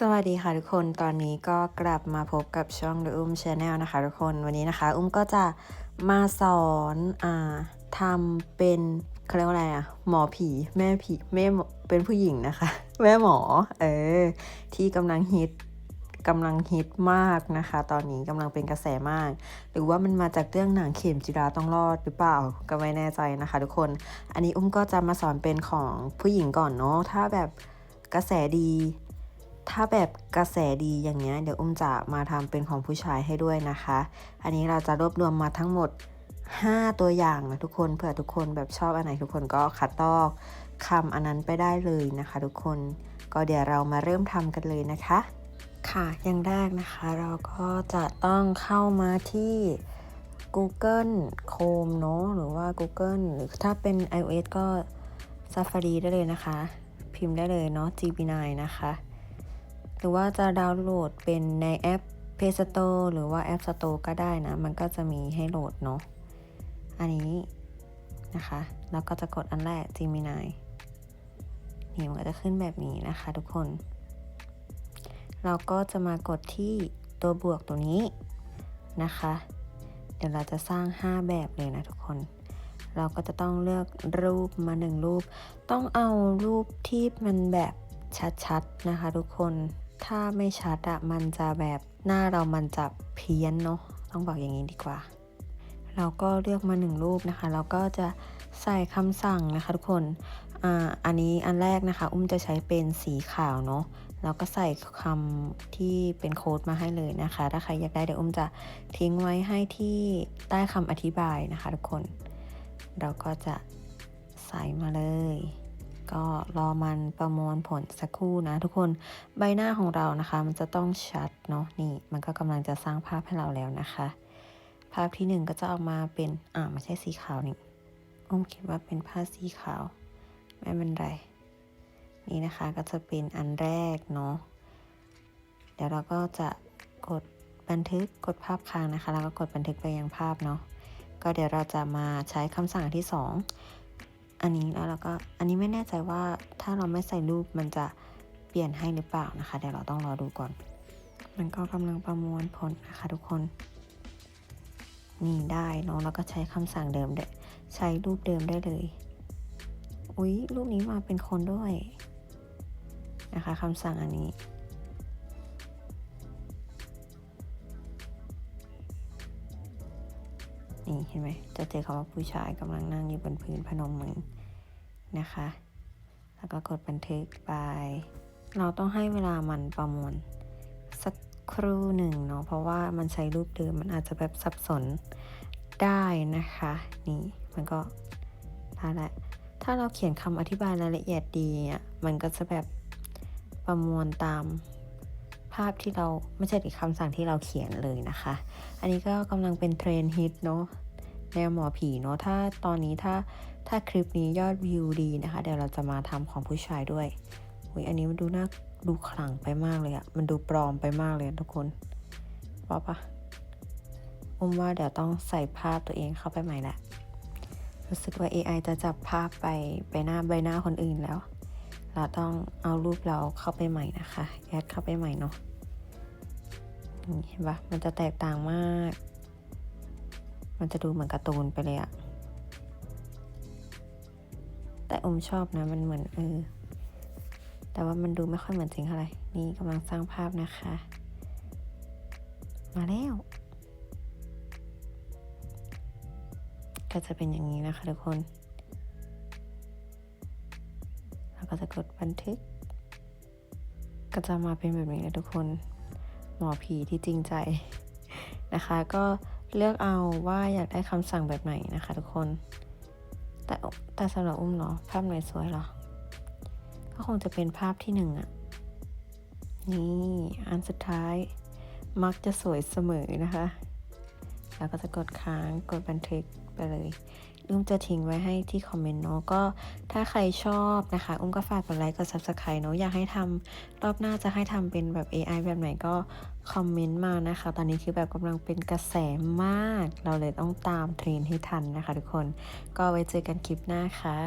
สวัสดีค่ะทุกคนตอนนี้ก็กลับมาพบกับช่อง The Um Channel นะคะทุกคนวันนี้นะคะ อุ้มก็จะมาสอนอ่าทำเป็นเขาเรียกว่าอะไรอะหมอผีแม่ผีแม่เป็นผู้หญิงนะคะ แม่หมอเออที่กำลังฮิตกำลังฮิตมากนะคะ ตอนนี้กำลังเป็นกระแสมาก หรือว่ามันมาจากเรื่องหนังเข็มจิราต้องรอดหรือเปล่าก็ไม่แน่ใจนะคะ ทุกคน อันนี้อุ้มก็จะมาสอนเป็นของผู้หญิงก่อนเนาะถ้าแบบกระแสดี ถ้าแบบกระแสดีอย่างเงี้ยเดี๋ยวอุ้มจะมาทำเป็นของผู้ชายให้ด้วยนะคะ อันนี้เราจะรวบรวมมาทั้งหมด 5 ตัวอย่างนะทุกคนเผื่อทุกคนแบบชอบอันไหนทุกคนก็คัดลอกคำอันนั้นไปได้เลยนะคะ ทุกคนก็เดี๋ยวเรามาเริ่มทำกันเลยนะคะ ค่ะอย่างแรกนะคะเราก็จะต้องเข้ามาที่ Google Chrome เนอะหรือว่า Google หรือถ้าเป็น iOS ก็ Safari ได้เลยนะคะ พิมพ์ได้เลยเนาะ GB9 นะคะ หรือว่าจะดาวน์โหลดเป็นในแอป Play Store หรือว่า App Store ก็ได้นะ มันก็จะมีให้โหลดเนาะ อันนี้นะคะ แล้วก็จะกดอันแรก Gemini นี่มันก็จะขึ้นแบบนี้นะคะทุกคน เราก็จะมากดที่ตัวบวกตัวนี้นะคะ เดี๋ยวเราจะสร้าง 5 แบบเลยนะทุกคน เราก็จะต้องเลือกรูปมาหนึ่งรูป ต้องเอารูปที่มันแบบชัดๆนะคะทุกคน ถ้าไม่ชัดอะมันจะแบบหน้าเรามันจะเพี้ยนเนาะต้องบอกอย่างนี้ดีกว่า เราก็เลือกมาหนึ่งรูปนะคะ เราก็จะใส่คำสั่งนะคะทุกคนอ่าอันนี้อันแรกนะคะ อุ้มจะใช้เป็นสีขาวเนาะเราก็ใส่คำที่เป็นโค้ดมาให้เลยนะคะ ถ้าใครอยากได้เดี๋ยวอุ้มจะทิ้งไว้ให้ที่ใต้คำอธิบายนะคะทุกคน เราก็จะใส่มาเลย ก็รอมันประมวลผลสักครู่นะทุกคนใบหน้าของเรานะคะ มันจะต้องชัดเนาะนี่ มันก็กำลังจะสร้างภาพให้เราแล้วนะคะ ภาพที่หนึ่งก็จะออกมาเป็นอ่าไม่ใช่สีขาวนี่อุ้มคิดว่าเป็นผ้าสีขาว ไม่เป็นไร นี่นะคะก็จะเป็นอันแรกเนาะเดี๋ยวเราก็จะกดบันทึกกดภาพค้างนะคะ แล้วก็กดบันทึกไปยังภาพเนาะก็เดี๋ยวเราจะมาใช้คำสั่งที่ส อันนี้แล้วเราก็อันนี้ไม่แน่ใจว่าถ้าเราไม่ใส่รูปมันจะเปลี่ยนให้หรือเปล่านะคะเดี๋ยวเราต้องรอดูก่อน มันก็กำลังประมวลผลนะคะทุกคนนี่ได้เนาะแล้วก็ใช้คำสั่งเดิมได้ใช้รูปเดิมได้เลยอุ๊ยรูปนี้มาเป็นคนด้วยนะคะคำสั่งอันนี้ นี่เห็นไหมจะเจอคำว่าผู้ชายกำลังนั่งอยู่บนพื้นพนมมือนะคะ แล้วก็กดบันทึกไป เราต้องให้เวลามันประมวลสักครู่หนึ่งเนาะเพราะว่ามันใช้รูปเดิมมันอาจจะแบบสับสนได้นะคะ นี่มันก็ได้แหละถ้าเราเขียนคำอธิบายรายละเอียดดีอะมันก็จะแบบประมวลตาม ภาพที่เราไม่ใช่คำสั่งที่เราเขียนเลยนะคะ อันนี้ก็กำลังเป็นเทรนฮิตเนาะแนวหมอผีเนาะถ้าตอนนี้ถ้าถ้าคลิปนี้ยอดวิวดีนะคะ เดี๋ยวเราจะมาทำของผู้ชายด้วยอุ้ยอันนี้มันดูน่าดูขลังไปมากเลยอะมันดูปลอมไปมากเลยทุกคนว่าปะอุ้มว่าเดี๋ยวต้องใส่ภาพตัวเองเข้าไปใหม่แหละรู้สึกว่า AI จะจับภาพไปไปหน้าใบหน้าคนอื่นแล้ว เราต้องเอารูปเราเข้าไปใหม่นะคะแอดเข้าไปใหม่เนาะเห็นปะมันจะแตกต่างมาก มันจะดูเหมือนการ์ตูนไปเลยอะแต่อมชอบนะมันเหมือนเออแต่ว่ามันดูไม่ค่อยเหมือนจริงเท่าไหร่นี่กำลังสร้างภาพนะคะ มาแล้ว ก็จะเป็นอย่างนี้นะคะทุกคน แล้วก็จะกดบันทึก ก็จะมาเป็นแบบนี้นะทุกคน หมอผีที่จริงใจนะคะ ก็เลือกเอาว่าอยากได้คำสั่งแบบไหนนะคะ ทุกคน แต่แต่สำหรับอุ้มเนาะภาพไหนสวยเหรอ ก็คงจะเป็นภาพที่หนึ่งอะนี่อันสุดท้ายมักจะสวยเสมอนะคะ แล้วก็จะกดค้างกดบันทึกไปเลย อุ้มจะทิ้งไว้ให้ที่คอมเมนต์เนาะก็ถ้าใครชอบนะคะ อุ้มก็ฝากกดไลค์กด subscribe เนาะอยากให้ทำรอบหน้าจะให้ทำเป็นแบบ AI แบบไหนก็คอมเมนต์มานะคะ ตอนนี้คือแบบกำลังเป็นกระแสมาก เราเลยต้องตามเทรนให้ทันนะคะทุกคน ก็ไว้เจอกันคลิปหน้าค่ะ